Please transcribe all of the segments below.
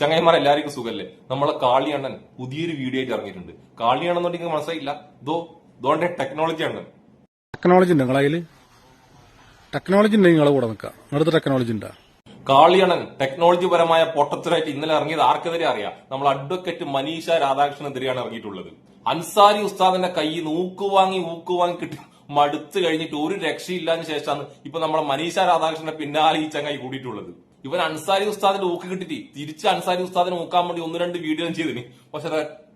ചങ്ങായിമാർ എല്ലാവർക്കും സുഖല്ലേ? നമ്മളെ കാളിയണ്ണൻ പുതിയൊരു വീഡിയോ ആയിട്ട് ഇറങ്ങിയിട്ടുണ്ട്. കാളിയണ്ണൻ എന്നുണ്ടെങ്കിൽ മനസ്സിലായില്ല. ദോ ദോണ്ടെ ടെക്നോളജി ആണ്. ടെക്നോളജി ഉണ്ട് നിങ്ങളതിൽ ടെക്നോളജി ഉണ്ടെങ്കിൽ നിങ്ങളെ കൂടെ നിൽക്കാം. നിങ്ങളുടെ ടെക്നോളജി ഉണ്ടാ? കാളിയണ്ണൻ ടെക്നോളജി പരമായ പൊട്ടത്തരായിട്ട് ഇന്നലെ ഇറങ്ങിയത് ആർക്കെതിരെ അറിയാം. നമ്മൾ അഡ്വക്കേറ്റ് മനീഷ രാധാകൃഷ്ണനെതിരെയാണ് ഇറങ്ങിയിട്ടുള്ളത്. അൻസാരി ഉസ്താദിന്റെ കൈ ഊക്കുവാങ്ങി ഊക്കുവാങ്ങി കിട്ടി. മടുത്തു കഴിഞ്ഞിട്ട് ഒരു രക്ഷയില്ലാതിന് ശേഷമാണ് ഇപ്പൊ നമ്മളെ മനീഷ രാധാകൃഷ്ണന്റെ പിന്നാലെ ഈ ചങ്ങായി കൂടിയിട്ടുള്ളത്. ഇവൻ അൻസാരി ഉസ്താദിന്റെ ഊക്ക് കിട്ടിട്ട് തിരിച്ച് അൻസാരി ഉസ്താദിനെ ഊക്കാൻ വേണ്ടി ഒന്ന് രണ്ട് വീഡിയോ ചെയ്തിന്. പക്ഷെ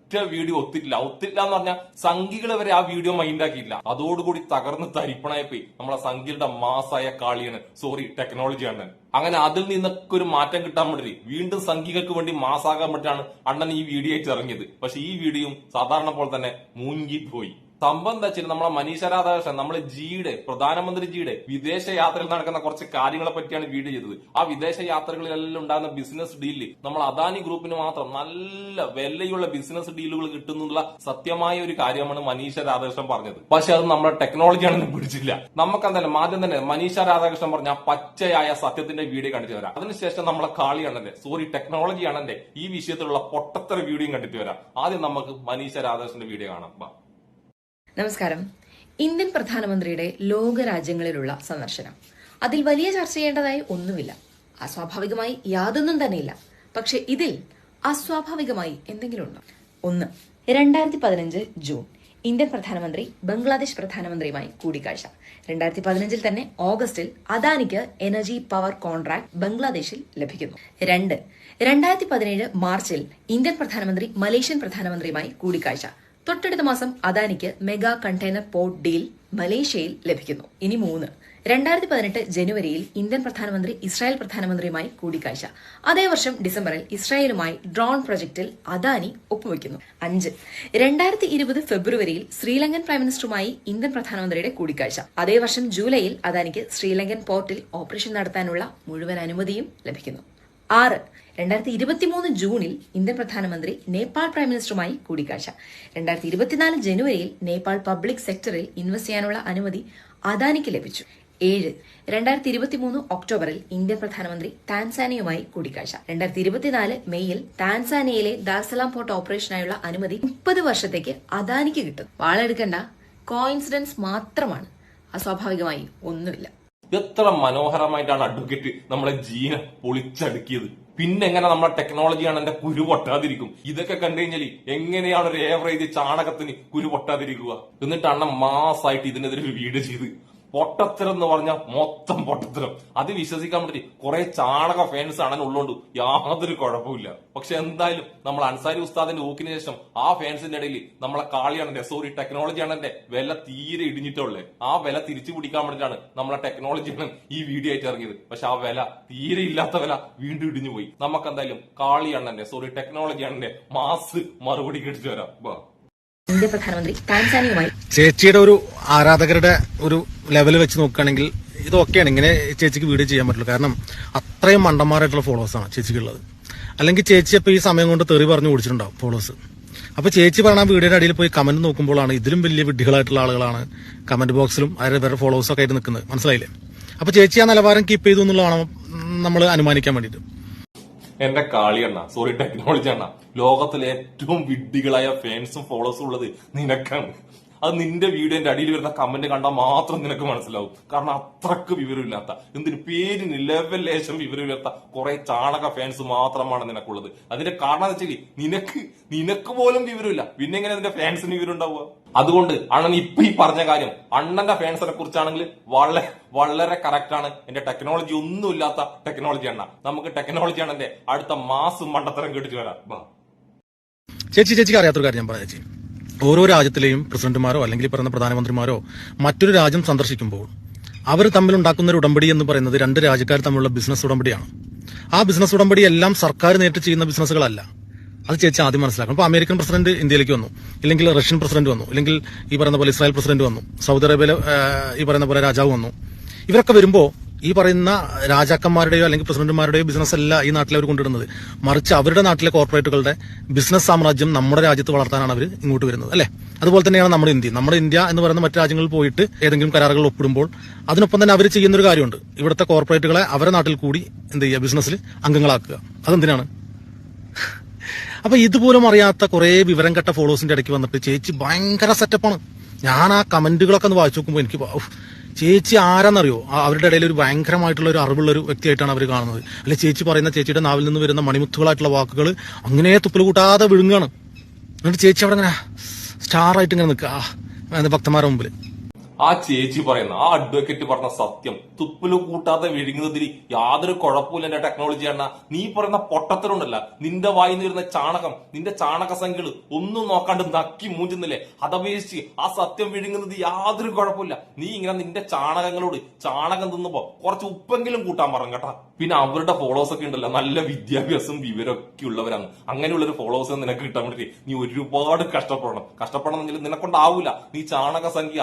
ഒറ്റ വീഡിയോ ഒത്തിട്ടില്ല. ഒത്തില്ല എന്ന് പറഞ്ഞാൽ സംഘികളെ വരെ ആ വീഡിയോ മൈൻഡാക്കിയില്ല അതോടുകൂടി തകർന്ന് തരിപ്പണായപ്പോയി. നമ്മളെ സംഘികളുടെ മാസായ കാളിയാണ്. സോറി ടെക്നോളജി അണ്ണൻ അങ്ങനെ അതിൽ നിന്നൊക്കെ ഒരു മാറ്റം കിട്ടാൻ വേണ്ടി വീണ്ടും സംഘികൾക്ക് വേണ്ടി മാസാകാൻ വേണ്ടിയിട്ടാണ് അണ്ണൻ ഈ വീഡിയോ ആയിട്ട് ഇറങ്ങിയത്. പക്ഷെ ഈ വീഡിയോയും സാധാരണ പോലെ തന്നെ മൂങ്ങിപ്പോയി. പോയി സംഭവം എന്താ വെച്ചാൽ നമ്മളെ മനീഷ രാധാകൃഷ്ണൻ നമ്മളെ ജിയുടെ പ്രധാനമന്ത്രി ജിയുടെ വിദേശ യാത്രയിൽ നടക്കുന്ന കുറച്ച് കാര്യങ്ങളെ പറ്റിയാണ് വീഡിയോ ചെയ്തത്. ആ വിദേശ യാത്രകളിലെല്ലാം ഉണ്ടാകുന്ന ബിസിനസ് ഡീൽ നമ്മൾ അദാനി ഗ്രൂപ്പിന് മാത്രം നല്ല വിലയുള്ള ബിസിനസ് ഡീലുകൾ കിട്ടുന്നുള്ള സത്യമായ ഒരു കാര്യമാണ് മനീഷ രാധാകൃഷ്ണൻ പറഞ്ഞത്. പക്ഷെ അത് നമ്മുടെ ടെക്നോളജിയാണെന്ന് പിടിച്ചില്ല. നമുക്ക് എന്തായാലും ആദ്യം തന്നെ മനീഷ രാധാകൃഷ്ണൻ പറഞ്ഞ പച്ചയായ സത്യത്തിന്റെ വീഡിയോ കണ്ടിട്ട് വരാം. അതിനുശേഷം നമ്മളെ കാളിയാണെന്റെ സോറി ടെക്നോളജിയാണെന്റെ ഈ വിഷയത്തിലുള്ള പൊട്ടത്തര വീഡിയോ കണ്ടിട്ട് വരാം. ആദ്യം നമുക്ക് മനീഷ രാധാകൃഷ്ണന്റെ വീഡിയോ കാണാം. നമസ്കാരം. ഇന്ത്യൻ പ്രധാനമന്ത്രിയുടെ ലോകരാജ്യങ്ങളിലുള്ള സന്ദർശനം. അതിൽ വലിയ ചർച്ച ചെയ്യേണ്ടതായി ഒന്നുമില്ല. അസ്വാഭാവികമായി യാതൊന്നും തന്നെയില്ല. പക്ഷെ ഇതിൽ അസ്വാഭാവികമായി എന്തെങ്കിലും ഉണ്ടോ? ഒന്ന് രണ്ടായിരത്തി പതിനഞ്ച് ജൂൺ ഇന്ത്യൻ പ്രധാനമന്ത്രി ബംഗ്ലാദേശ് പ്രധാനമന്ത്രിയുമായി കൂടിക്കാഴ്ച. രണ്ടായിരത്തി പതിനഞ്ചിൽ തന്നെ ഓഗസ്റ്റിൽ അദാനിക്ക് എനർജി പവർ കോൺട്രാക്ട് ബംഗ്ലാദേശിൽ ലഭിക്കുന്നു. രണ്ട് രണ്ടായിരത്തി പതിനേഴ് മാർച്ചിൽ ഇന്ത്യൻ പ്രധാനമന്ത്രി മലേഷ്യൻ പ്രധാനമന്ത്രിയുമായി കൂടിക്കാഴ്ച. തൊട്ടടുത്ത മാസം അദാനിക്ക് മെഗാ കണ്ടെയ്നർ പോർട്ട് ഡീൽ മലേഷ്യയിൽ ലഭിക്കുന്നു. ഇനി മൂന്ന്. രണ്ടായിരത്തി പതിനെട്ട് ജനുവരിയിൽ ഇന്ത്യൻ പ്രധാനമന്ത്രി ഇസ്രായേൽ പ്രധാനമന്ത്രിയുമായി കൂടിക്കാഴ്ച. അതേ വർഷം ഡിസംബറിൽ ഇസ്രായേലുമായി ഡ്രോൺ പ്രൊജക്ടിൽ അദാനി ഒപ്പുവെക്കുന്നു. അഞ്ച്. രണ്ടായിരത്തി ഇരുപത് ഫെബ്രുവരിയിൽ ശ്രീലങ്കൻ പ്രൈം മിനിസ്റ്ററുമായി ഇന്ത്യൻ പ്രധാനമന്ത്രിയുടെ കൂടിക്കാഴ്ച. അതേ വർഷം ജൂലൈയിൽ അദാനിക്ക് ശ്രീലങ്കൻ പോർട്ടിൽ ഓപ്പറേഷൻ നടത്താനുള്ള മുഴുവൻ അനുമതിയും ലഭിക്കുന്നു. ആറ്. രണ്ടായിരത്തി ഇരുപത്തിമൂന്ന് ജൂണിൽ ഇന്ത്യൻ പ്രധാനമന്ത്രി നേപ്പാൾ പ്രൈം മിനിസ്റ്ററുമായി കൂടിക്കാഴ്ച. രണ്ടായിരത്തി ഇരുപത്തിനാല് ജനുവരിയിൽ നേപ്പാൾ പബ്ലിക് സെക്ടറിൽ ഇൻവെസ്റ്റ് ചെയ്യാനുള്ള അനുമതി അദാനിക്ക് ലഭിച്ചു. ഏഴ്. രണ്ടായിരത്തി ഇരുപത്തിമൂന്ന് ഒക്ടോബറിൽ ഇന്ത്യൻ പ്രധാനമന്ത്രി താൻസാനിയുമായി കൂടിക്കാഴ്ച. രണ്ടായിരത്തി ഇരുപത്തിനാല് മെയ്യിൽ താൻസാനിയയിലെ ദാർസലാം പോർട്ട് ഓപ്പറേഷനായുള്ള അനുമതി മുപ്പത് വർഷത്തേക്ക് അദാനിക്ക് കിട്ടും. വാളെടുക്കേണ്ട. കോയിൻസിഡൻസ് മാത്രമാണ്. അസ്വാഭാവികമായി ഒന്നുമില്ല. എത്ര മനോഹരമായിട്ടാണ് അഡ്വക്കേറ്റ് നമ്മളെ ജീന പൊളിച്ചടുക്കിയത്. പിന്നെ എങ്ങനെ നമ്മളെ ടെക്നോളജിയാണ് എന്റെ കുരു പൊട്ടാതിരിക്കും? ഇതൊക്കെ കണ്ടു കഴിഞ്ഞാൽ എങ്ങനെയാണ് ഒരു ഏവറേജ് ചാണകത്തിന് കുരു പൊട്ടാതിരിക്കുക? എന്നിട്ടാണ് മാസായിട്ട് ഇതിനെതിരെ ഒരു വീഡിയോ ചെയ്ത്. പൊട്ടത്തരം എന്ന് പറഞ്ഞാൽ മൊത്തം പൊട്ടത്തരം. അത് വിശ്വസിക്കാൻ പറ്റി കുറെ ചാണക ഫാൻസ് ആണെന്ന് ഉള്ളോണ്ട് യാതൊരു കുഴപ്പമില്ല പക്ഷെ എന്തായാലും നമ്മൾ അൻസാരി ഉസ്താദിന്റെ ഊക്കിന് ശേഷം ആ ഫാൻസിന്റെ ഇടയിൽ നമ്മളെ കാളിയാണെന്റെ സോറി ടെക്നോളജി ആണെന്റെ വില തീരെ ഇടിഞ്ഞിട്ടുള്ളേ. ആ വില തിരിച്ചു പിടിക്കാൻ വേണ്ടിയിട്ടാണ് നമ്മളെ ടെക്നോളജി ആണ് ഈ വീഡിയോ ആയിട്ട് ഇറങ്ങിയത്. പക്ഷെ ആ വില തീരെ ഇല്ലാത്ത വില വീണ്ടും ഇടിഞ്ഞു പോയി. നമുക്ക് എന്തായാലും കാളിയാണെന്റെ സോറി ടെക്നോളജി ആണെന്റെ മാസ് മറുപടി കേട്ടിട്ട് വരാം. ഇന്ത്യൻ പ്രധാനമന്ത്രി താൻസാനിയുമായി. ചേച്ചിയുടെ ഒരു ആരാധകരുടെ ഒരു ലെവൽ വെച്ച് നോക്കുകയാണെങ്കിൽ ഇതൊക്കെയാണ്. ഇങ്ങനെ ചേച്ചിക്ക് വീഡിയോ ചെയ്യാൻ പറ്റുള്ളൂ. കാരണം അത്രയും മണ്ടന്മാരായിട്ടുള്ള ഫോളോവേഴ്സാണ് ചേച്ചിക്കുള്ളത്. അല്ലെങ്കിൽ ചേച്ചി അപ്പോൾ ഈ സമയം കൊണ്ട് തെറി പറഞ്ഞു ഓടിച്ചിട്ടുണ്ടാവും ഫോളോവേഴ്സ് അപ്പൊ ചേച്ചി പറഞ്ഞ വീഡിയോയുടെ അടിയിൽ പോയി കമന്റ് നോക്കുമ്പോഴാണ് ഇതിലും വലിയ വിഡ്ഢികളായിട്ടുള്ള ആളുകളാണ് കമന്റ് ബോക്സിലും അവരുടെ വേറെ ഫോളോവേഴ്സ് ഒക്കെ ആയിട്ട് നിൽക്കുന്നത്. മനസ്സിലായില്ലേ? അപ്പൊ ചേച്ചി ആ നിലവാരം കീപ്പ് ചെയ്തു എന്നുള്ളതാണ് നമ്മൾ അനുമാനിക്കാൻ വേണ്ടിയിട്ട്. എന്റെ കാളി അണ്ണ. സോറി ടെക്നോളജി അണ്ണ. ലോകത്തിലെ ഏറ്റവും വിഡ്ഢികളായ ഫാൻസും ഫോളോസും ഉള്ളത് നിനക്കാണ്. അത് നിന്റെ വീഡിയോന്റെ അടിയിൽ വരുന്ന കമന്റ് കണ്ടാൽ മാത്രം നിനക്ക് മനസ്സിലാവും. കാരണം അത്രയ്ക്ക് വിവരമില്ലാത്ത എന്തിന് പേരിന് ലെവൽ ലേശം വിവരമില്ലാത്ത കുറെ ചാണക ഫാൻസ് മാത്രമാണ് നിനക്കുള്ളത്. അതിന്റെ കാരണം എന്ന് വെച്ചാൽ നിനക്ക് നിനക്ക് പോലും വിവരമില്ല. പിന്നെ എങ്ങനെ നിന്റെ ഫാൻസിന് വിവരം ഉണ്ടാവുക? അതുകൊണ്ട് അണ്ണൻ ഇപ്പൊ ഈ പറഞ്ഞ കാര്യം അണ്ണന്റെ ഫാൻസിനെ കുറിച്ചാണെങ്കിൽ വളരെ വളരെ കറക്റ്റ് ആണ്. എന്റെ ടെക്നോളജി ഒന്നും ഇല്ലാത്ത ടെക്നോളജി അണ്ണ. നമുക്ക് ടെക്നോളജി അണ്ണന്റെ അടുത്ത മാസം മണ്ടത്തരം കേട്ടിട്ട് വരാം. ചേച്ചി ചേച്ചിക്ക് അറിയാത്തൊരു കാര്യം ഞാൻ പറയാം ചേച്ചി. ഓരോ രാജ്യത്തിലെയും പ്രസിഡന്റുമാരോ അല്ലെങ്കിൽ പറയുന്ന പ്രധാനമന്ത്രിമാരോ മറ്റൊരു രാജ്യം സന്ദർശിക്കുമ്പോൾ അവർ തമ്മിൽ ഉണ്ടാക്കുന്ന ഒരു ഉടമ്പടി എന്ന് പറയുന്നത് രണ്ട് രാജ്യക്കാർ തമ്മിലുള്ള ബിസിനസ് ഉടമ്പടിയാണ്. ആ ബിസിനസ് ഉടമ്പടി എല്ലാം സർക്കാർ നേരിട്ട് ചെയ്യുന്ന ബിസിനസ്സുകളല്ല അത് ചേച്ചി ആദ്യം മനസ്സിലാക്കണം. അപ്പോൾ അമേരിക്കൻ പ്രസിഡന്റ് ഇന്ത്യയിലേക്ക് വന്നു. ഇല്ലെങ്കിൽ റഷ്യൻ പ്രസിഡന്റ് വന്നു. ഇല്ലെങ്കിൽ ഈ പറയുന്ന പോലെ ഇസ്രായേൽ പ്രസിഡന്റ് വന്നു. സൗദി അറേബ്യയിലെ ഈ പറയുന്ന പോലെ രാജാവ് വന്നു. ഇവരൊക്കെ വരുമ്പോ ഈ പറയുന്ന രാജാക്കന്മാരുടെയോ അല്ലെങ്കിൽ പ്രസിഡന്റുമാരുടെയോ ബിസിനസ് അല്ല ഈ നാട്ടിൽ അവർ കൊണ്ടുവരുന്നത്. മറിച്ച് അവരുടെ നാട്ടിലെ കോർപ്പറേറ്റുകളുടെ ബിസിനസ് സാമ്രാജ്യം നമ്മുടെ രാജ്യത്ത് വളർത്താനാണ് അവർ ഇങ്ങോട്ട് വരുന്നത് അല്ലെ? അതുപോലെ തന്നെയാണ് നമ്മുടെ ഇന്ത്യ. നമ്മുടെ ഇന്ത്യ എന്ന് പറയുന്ന മറ്റു രാജ്യങ്ങളിൽ പോയിട്ട് ഏതെങ്കിലും കരാറുകൾ ഒപ്പിടുമ്പോൾ അതിനൊപ്പം തന്നെ അവർ ചെയ്യുന്ന ഒരു കാര്യമുണ്ട്. ഇവിടുത്തെ കോർപ്പറേറ്റുകളെ അവരുടെ നാട്ടിൽ കൂടി എന്ത് ചെയ്യുക? ബിസിനസ്സിൽ അംഗങ്ങളാക്കുക. അതെന്തിനാണ്? അപ്പൊ ഇതുപോലും അറിയാത്ത കുറെ വിവരം കെട്ട ഫോളോസിന്റെ ഇടയ്ക്ക് വന്നിട്ട് ചേച്ചി ഭയങ്കര സെറ്റപ്പാണ് ഞാൻ ആ കമന്റുകളൊക്കെ ഒന്ന് വായിച്ചു നോക്കുമ്പോൾ എനിക്ക് ചേച്ചി ആരാന്നറിയോ? അവരുടെ ഇടയിൽ ഒരു ഭയങ്കരമായിട്ടുള്ള ഒരു അറിവുള്ള ഒരു വ്യക്തിയായിട്ടാണ് അവർ കാണുന്നത്. അല്ലെ ചേച്ചി പറയുന്ന ചേച്ചിയുടെ നാവിൽ നിന്ന് വരുന്ന മണിമുത്തുകളായിട്ടുള്ള വാക്കുകൾ അങ്ങനെ തുപ്പൽ കൂട്ടാതെ വിഴുങ്ങാണ്. എന്നിട്ട് ചേച്ചി അവിടെ ഇങ്ങനെ സ്റ്റാർ ആയിട്ട് ഇങ്ങനെ നിൽക്കുക ഭക്തന്മാരുടെ മുമ്പിൽ ആ ചേച്ചി പറയുന്ന ആ അഡ്വക്കേറ്റ് പറഞ്ഞ സത്യം. തുപ്പൽ കൂട്ടാതെ വിഴുങ്ങുന്നതിൽ യാതൊരു കുഴപ്പമില്ല എന്റെ ടെക്നോളജി അണ്ണ. നീ പറയുന്ന പൊട്ടത്തരുണ്ടല്ല നിന്റെ വായിൽ നിന്ന് വരുന്ന ചാണകം നിന്റെ ചാണക സംഖ്യകൾ ഒന്നും നോക്കാണ്ട് നക്കി മൂഞ്ചുന്നില്ലേ? അതപേക്ഷിച്ച് ആ സത്യം വിഴുങ്ങുന്നത് യാതൊരു കുഴപ്പമില്ല നീ ഇങ്ങനെ നിന്റെ ചാണകങ്ങളോട് ചാണകം തിന്നുമ്പോ കുറച്ച് ഉപ്പെങ്കിലും കൂട്ടാൻ പറഞ്ഞു കേട്ടാ. പിന്നെ അവരുടെ ഫോളോവേഴ്സ് ഒക്കെ ഉണ്ടല്ലോ നല്ല വിദ്യാഭ്യാസം വിവരമൊക്കെ ഉള്ളവരാണ്. അങ്ങനെയുള്ള ഒരു ഫോളോവേഴ്സ് നിനക്ക് കിട്ടാൻ വേണ്ടി നീ ഒരുപാട് കഷ്ടപ്പെടണം. കഷ്ടപ്പെടണമെങ്കിൽ നിനക്കൊണ്ടാവൂല നീ ചാണക സംഖ്യ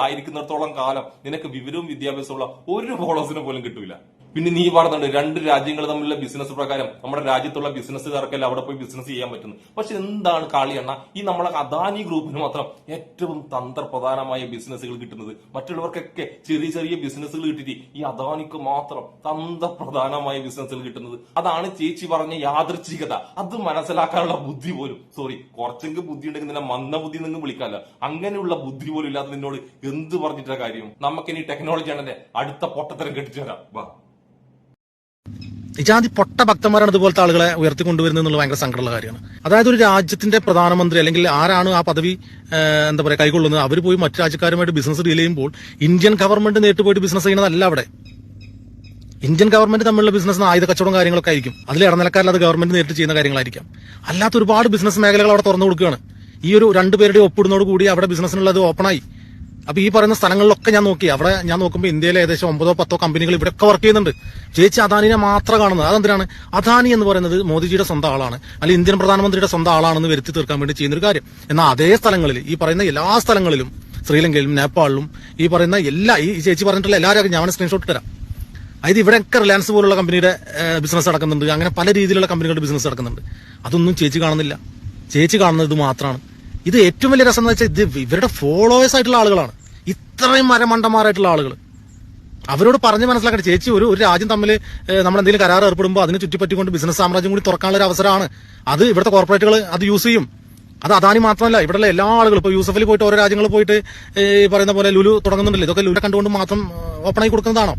ആയിരിക്കുന്നിടത്തോളം കാലം നിനക്ക് വിവരവും വിദ്യാഭ്യാസമുള്ള ഒരു ഫോളോസിനെ പോലും കിട്ടൂല. പിന്നെ നീ പറഞ്ഞുണ്ട് രണ്ട് രാജ്യങ്ങൾ തമ്മിലുള്ള ബിസിനസ് പ്രകാരം നമ്മുടെ രാജ്യത്തുള്ള ബിസിനസ്സുകാർക്കെല്ലാം അവിടെ പോയി ബിസിനസ് ചെയ്യാൻ പറ്റുന്നു. പക്ഷെ എന്താണ് കാളിയെണ്ണ ഈ നമ്മളെ അദാനി ഗ്രൂപ്പിന് മാത്രം ഏറ്റവും തന്ത്രപ്രധാനമായ ബിസിനസ്സുകൾ കിട്ടുന്നത്. മറ്റുള്ളവർക്കൊക്കെ ചെറിയ ചെറിയ ബിസിനസ്സുകൾ കിട്ടിയിട്ട് ഈ അദാനിക്ക് മാത്രം തന്ത്രപ്രധാനമായ ബിസിനസ്സുകൾ കിട്ടുന്നത്. അതാണ് ചേച്ചി പറഞ്ഞ യാദൃച്ഛികത. അത് മനസ്സിലാക്കാനുള്ള ബുദ്ധി പോലും. സോറി കുറച്ചെങ്കിലും ബുദ്ധി ഉണ്ടെങ്കിൽ നിന്നെ മന്ദബുദ്ധി നിങ്ങൾ വിളിക്കാമല്ലോ. അങ്ങനെയുള്ള ബുദ്ധി പോലും ഇല്ലാതെ നിന്നോട് എന്ത് പറഞ്ഞിട്ടാ കാര്യം? നമുക്കിനി ടെക്നോളജി ആണെന്നെ അടുത്ത പൊട്ടത്തരം കെട്ടിച്ചു തരാം വാ. ഇജാതി പൊട്ട ഭക്തന്മാരാണ് ഇതുപോലത്തെ ആളുകളെ ഉയർത്തിക്കൊണ്ടുവരുന്നത് എന്നുള്ള ഭയങ്കര സങ്കടമുള്ള കാര്യമാണ്. അതായത് ഒരു രാജ്യത്തിന്റെ പ്രധാനമന്ത്രി അല്ലെങ്കിൽ ആരാണ് ആ പദവി എന്താ പറയുക കൈകൊള്ളുന്നത് അവർ പോയി മറ്റു രാജ്യക്കാരുമായിട്ട് ബിസിനസ് ഡീൽ ചെയ്യുമ്പോൾ ഇന്ത്യൻ ഗവൺമെന്റ് നേരിട്ട് പോയിട്ട് ബിസിനസ് ചെയ്യുന്നതല്ല അവിടെ. ഇന്ത്യൻ ഗവൺമെന്റ് തമ്മിലുള്ള ബിസിനസ് ആയുധ കച്ചവടം കാര്യങ്ങളൊക്കെ ആയിരിക്കും. അതിൽ ഇടനിലക്കാരില്ലാതെ ഗവൺമെന്റ് നേരിട്ട് ചെയ്യുന്ന കാര്യങ്ങളായിരിക്കാം. അല്ലാത്ത ഒരുപാട് ബിസിനസ് മേഖലകൾ അവിടെ തുറന്നു കൊടുക്കുകയാണ്. ഈ ഒരു രണ്ടുപേരുടെ ഒപ്പിടുന്നതോട് കൂടി അവിടെ ബിസിനസ്സിനുള്ളത് ഓപ്പണായി അപ്പൊ ഈ പറയുന്ന സ്ഥലങ്ങളിലൊക്കെ ഞാൻ നോക്കി. അവിടെ ഞാൻ നോക്കുമ്പോൾ ഇന്ത്യയിലെ ഏകദേശം ഒമ്പതോ പത്തോ കമ്പനികൾ ഇവിടെയൊക്കെ വർക്ക് ചെയ്യുന്നുണ്ട്. ചേച്ചി അദാനിനെ മാത്രം കാണുന്നത്. അതെന്തിനാണ്? അദാനി എന്ന് പറയുന്നത് മോദിജിയുടെ സ്വന്തം ആളാണ്. അല്ലെങ്കിൽ ഇന്ത്യൻ പ്രധാനമന്ത്രിയുടെ സ്വന്തം ആളാണെന്ന് വരുത്തി തീർക്കാൻ വേണ്ടി ചെയ്യുന്ന ഒരു കാര്യം. എന്നാൽ അതേ സ്ഥലങ്ങളിൽ ഈ പറയുന്ന എല്ലാ സ്ഥലങ്ങളിലും ശ്രീലങ്കയിലും നേപ്പാളിലും ഈ പറയുന്ന എല്ലാ ഈ ചേച്ചി പറഞ്ഞിട്ടുള്ള എല്ലാവരും ഞാൻ സ്ക്രീൻഷോട്ട് തരാം. അതായത് ഇവിടെയൊക്കെ റിലയൻസ് പോലുള്ള കമ്പനിയുടെ ബിസിനസ് നടക്കുന്നുണ്ട്. അങ്ങനെ പല രീതിയിലുള്ള കമ്പനികളുടെ ബിസിനസ് നടക്കുന്നുണ്ട്. അതൊന്നും ചേച്ചി കാണുന്നില്ല. ചേച്ചി കാണുന്നത് മാത്രമാണ്. ഇത് ഏറ്റവും വലിയ രസം എന്ന് വെച്ചാൽ ഇത് ഇവരുടെ ഫോളോവേഴ്സ് ആയിട്ടുള്ള ആളുകളാണ്. ഇത്രയും മരമണ്ടന്മാരായിട്ടുള്ള ആളുകൾ അവരോട് പറഞ്ഞ് മനസ്സിലാക്കട്ടെ ചേച്ചി ഒരു ഒരു രാജ്യം തമ്മിൽ നമ്മൾ എന്തെങ്കിലും കരാർ ഏർപ്പെടുമ്പോൾ അതിനെ ചുറ്റിപ്പറ്റിക്കൊണ്ട് ബിസിനസ് സാമ്രാജ്യം കൂടി തുറക്കാനുള്ള ഒരു അവസരമാണ്. അത് ഇവിടുത്തെ കോർപ്പറേറ്റുകൾ അത് യൂസ് ചെയ്യും. അത് അദാനി മാത്രമല്ല ഇവിടെയുള്ള എല്ലാ ആളുകളും. ഇപ്പോൾ യൂസഫിൽ പോയിട്ട് ഓരോ രാജ്യങ്ങളിൽ പോയിട്ട് ഈ പറയുന്ന പോലെ ലുലു തുടങ്ങുന്നുണ്ടല്ലോ. ഇതൊക്കെ ലുലു കണ്ടുകൊണ്ട് മാത്രം ഓപ്പൺ ആയി കൊടുക്കുന്നതാണോ?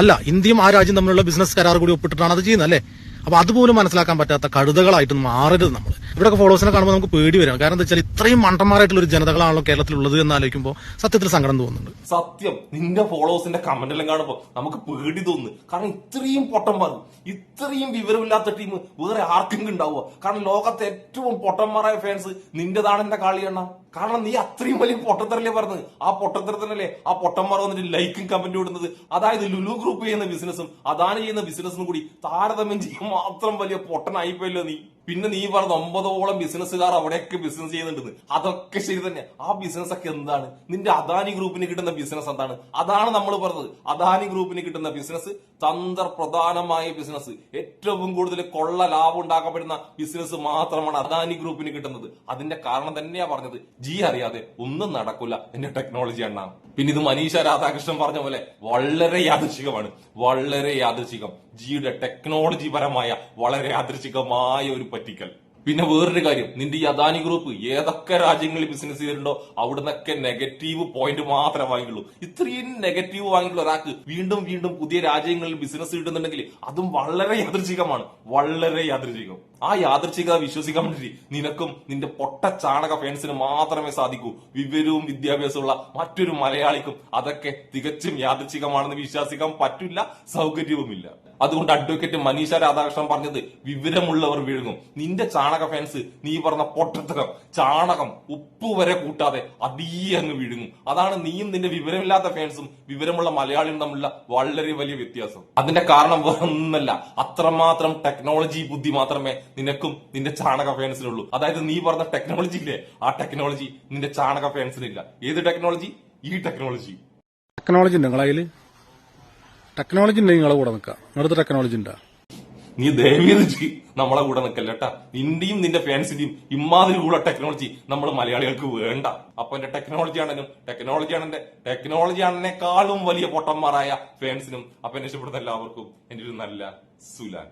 അല്ല ഇന്ത്യയും ആ രാജ്യം തമ്മിലുള്ള ബിസിനസ് കരാർ കൂടി ഒപ്പിട്ടിട്ടാണ് അത് ചെയ്യുന്നത് അല്ലേ? അപ്പൊ അതുപോലും മനസ്സിലാക്കാൻ പറ്റാത്ത കഴുതകളായിട്ട് മാറരുത് നമ്മൾ ഇവിടെയൊക്കെ ഫോളോവേഴ്സിനെ കാണുമ്പോൾ നമുക്ക് പേടി വരാം. കാരണം എന്താ വെച്ചാൽ ഇത്രയും മണ്ടന്മാരായിട്ടുള്ള ഒരു ജനതകളാണല്ലോ കേരളത്തിലുള്ളത് എന്ന് ആലോചിക്കുമ്പോൾ സത്യത്തിൽ സങ്കടം തോന്നുന്നുണ്ട്. സത്യം. നിന്റെ ഫോളോവേഴ്സിന്റെ കമന്റ് എല്ലാം കാണുമ്പോൾ നമുക്ക് പേടി തോന്നുന്നു. കാരണം ഇത്രയും പൊട്ടന്മാർ ഇത്രയും വിവരമില്ലാത്ത ടീം വേറെ ആർക്കെങ്കിലും ഉണ്ടാവുക? കാരണം ലോകത്തെ ഏറ്റവും പൊട്ടന്മാരായ ഫാൻസ് നിന്റെതാണ് എന്റെ കാളിയണ്ണ. കാരണം നീ അത്രയും വലിയ പൊട്ടത്തരല്ലേ പറഞ്ഞത്? ആ പൊട്ടത്തരത്തിനല്ലേ ആ പൊട്ടന്മാർ വന്നിട്ട് ലൈക്കും കമന്റും ഇടുന്നത്? അതായത് ലുലു ഗ്രൂപ്പ് ചെയ്യുന്ന ബിസിനസ്സും അതാണ് ചെയ്യുന്ന ബിസിനസ്സും കൂടി താരതമ്യം ചെയ്യാൻ മാത്രം വലിയ പൊട്ടനായിപ്പോയല്ലോ നീ. പിന്നെ നീ പറഞ്ഞ ഒമ്പതോളം ബിസിനസ്സുകാർ അവിടെയൊക്കെ ബിസിനസ് ചെയ്യുന്നുണ്ടെന്ന്. അതൊക്കെ ശരി തന്നെ. ആ ബിസിനസ് ഒക്കെ എന്താണ്? നിന്റെ അദാനി ഗ്രൂപ്പിന് കിട്ടുന്ന ബിസിനസ് എന്താണ്? അതാണ് നമ്മൾ പറഞ്ഞത്. അദാനി ഗ്രൂപ്പിന് കിട്ടുന്ന ബിസിനസ് തന്ത്രപ്രധാനമായ ബിസിനസ് ഏറ്റവും കൂടുതൽ കൊള്ള ലാഭം ഉണ്ടാക്കപ്പെടുന്ന ബിസിനസ് മാത്രമാണ് അദാനി ഗ്രൂപ്പിന് കിട്ടുന്നത്. അതിന്റെ കാരണം തന്നെയാ പറഞ്ഞത്. ജി അറിയാതെ ഒന്നും നടക്കില്ല എന്റെ ടെക്നോളജി എണ്ണ പിന്നെ ഇത് മനീഷ രാധാകൃഷ്ണൻ പറഞ്ഞ പോലെ വളരെ യാദൃശികമാണ്. വളരെ യാദൃശികം. ജിയുടെ ടെക്നോളജി പരമായ വളരെ യാദൃശികമായ ഒരു പറ്റിക്കൽ. പിന്നെ വേറൊരു കാര്യം നിന്റെ ഈ അദാനി ഗ്രൂപ്പ് ഏതൊക്കെ രാജ്യങ്ങളിൽ ബിസിനസ് ചെയ്തിട്ടുണ്ടോ അവിടുന്നൊക്കെ നെഗറ്റീവ് പോയിന്റ് മാത്രമേ വാങ്ങിയുള്ളൂ. ഇത്രയും നെഗറ്റീവ് വാങ്ങിയിട്ടുള്ള ഒരാൾക്ക് വീണ്ടും വീണ്ടും പുതിയ രാജ്യങ്ങളിൽ ബിസിനസ് കിട്ടുന്നുണ്ടെങ്കിൽ അതും വളരെ യാദൃച്ഛികമാണ് വളരെ യാദൃച്ഛികം ആ യാദർച്ഛിക വിശ്വസിക്കാൻ വേണ്ടി നിനക്കും നിന്റെ പൊട്ട ചാണക ഫാൻസിന് മാത്രമേ സാധിക്കൂ. വിവരവും വിദ്യാഭ്യാസമുള്ള മറ്റൊരു മലയാളിക്കും അതൊക്കെ തികച്ചും യാദൃച്ഛികമാണെന്ന് വിശ്വാസിക്കാൻ പറ്റില്ല സൗകര്യവുമില്ല. അതുകൊണ്ട് അഡ്വക്കേറ്റ് മനീഷ രാധാകൃഷ്ണൻ പറഞ്ഞത് വിവരമുള്ളവർ വിഴുങ്ങും. നിന്റെ ചാണക ഫാൻസ് നീ പറഞ്ഞ പൊട്ടത്തരം ചാണകം ഉപ്പ് വരെ കൂട്ടാതെ അതീ അങ്ങ് വിഴുങ്ങും. അതാണ് നീയും നിന്റെ വിവരമില്ലാത്ത ഫാൻസും വിവരമുള്ള മലയാളിയും തമ്മിലുള്ള വളരെ വലിയ വ്യത്യാസം. അതിന്റെ കാരണം വേറെ ഒന്നല്ല അത്രമാത്രം ടെക്നോളജി ബുദ്ധി മാത്രമേ നിനക്കും നിന്റെ ചാണക ഫാൻസിനുള്ളൂ അതായത് നീ പറഞ്ഞ ടെക്നോളജി ഇല്ലേ? ആ ടെക്നോളജി നിന്റെ ചാണക ഫാൻസിനില്ല ഏത് ടെക്നോളജി ഈ ടെക്നോളജി ടെക്നോളജി ഉണ്ട് നിങ്ങളതിൽ ടെക്നോളജി ഉണ്ടെങ്കിൽ നിങ്ങളെ കൂടെ നിൽക്കാം നിങ്ങളുടെ ടെക്നോളജി ഉണ്ടാ? നീ ദയവീത് ചെയ്യ് നമ്മളെ കൂടെ നിൽക്കല്ല കേട്ടാ നിന്റെയും നിന്റെ ഫാൻസിന്റെയും ഇമാതിരി കൂടെ ടെക്നോളജി നമ്മൾ മലയാളികൾക്ക് വേണ്ട. അപ്പൊ എന്റെ ടെക്നോളജി ആണെങ്കിലും ടെക്നോളജി ആണെന്റെ ടെക്നോളജി ആണെന്നെക്കാളും വലിയ പൊട്ടന്മാരായ ഫാൻസിനും അപ്പൊ എന്നെ ഇഷ്ടപ്പെടുന്ന എല്ലാവർക്കും എന്റെ ഒരു നല്ല സുലാൻ.